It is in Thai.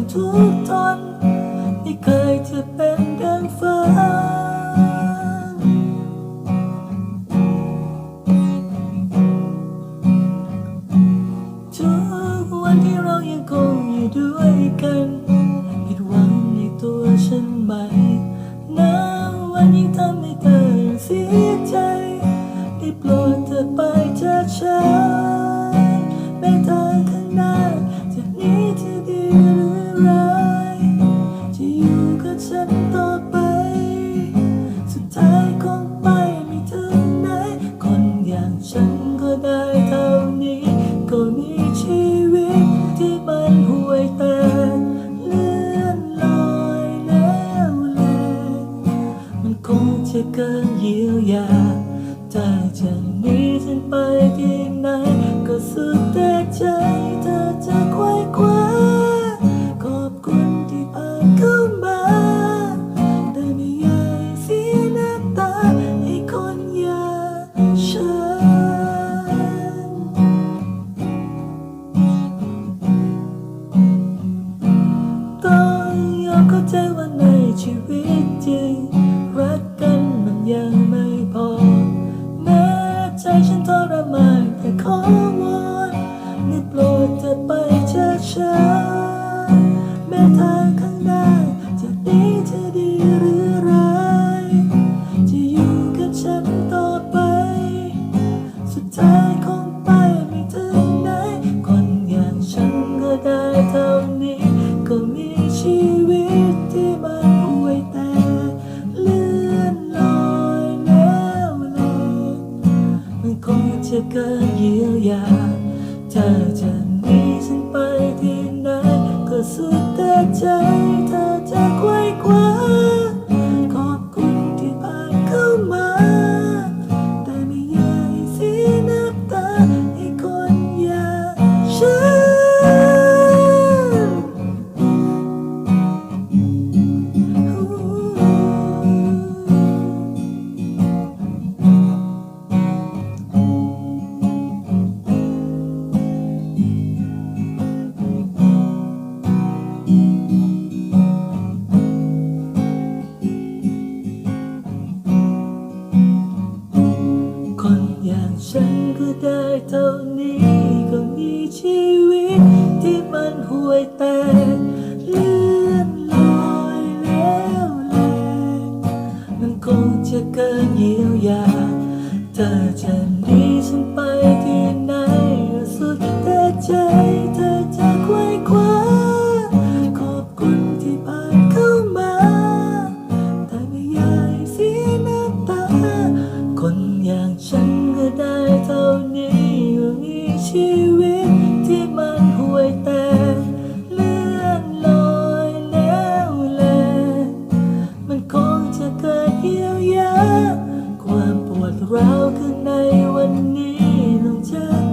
งทุกทนไม่เคยจะเป็นดังฝันทุกวันที่เรายังคงอยู่ด้วยกัน ผิดหวังในตัวฉันไหม มีชีวิตที่มันห่วยแตกเลื่อนลอยแล้วแลมันคงจะเกินเยียวยาถ้าจะหนีฉันไปที่ไหนก็สุดแต่ใจเธอ ใจฉันทรมานแต่ขอวอนได้โปรดเธอไปจากฉันแม้ทางข้างหน้าจะดีจะดีหรือร้ายจะอยู่กับฉันต่อไป สุดท้ายคง เธอจะหนีฉันไปที่ไหนก็สุดแต่ใจ อย่างฉันก็ได้เท่านี้ก็มีชีวิตที่มันห่วยแตกเลื่อนลอยแล้วแลมันคงจะเกินเยียวยาเธอจะหนีฉันไปที่ไหนสุดแต่ใจ ชีวิตที่มันห่วยแตกเลื่อนลอยแล้วแล มันคงจะเกิดเยียวยาความปวดร้าวข้างในวันนี้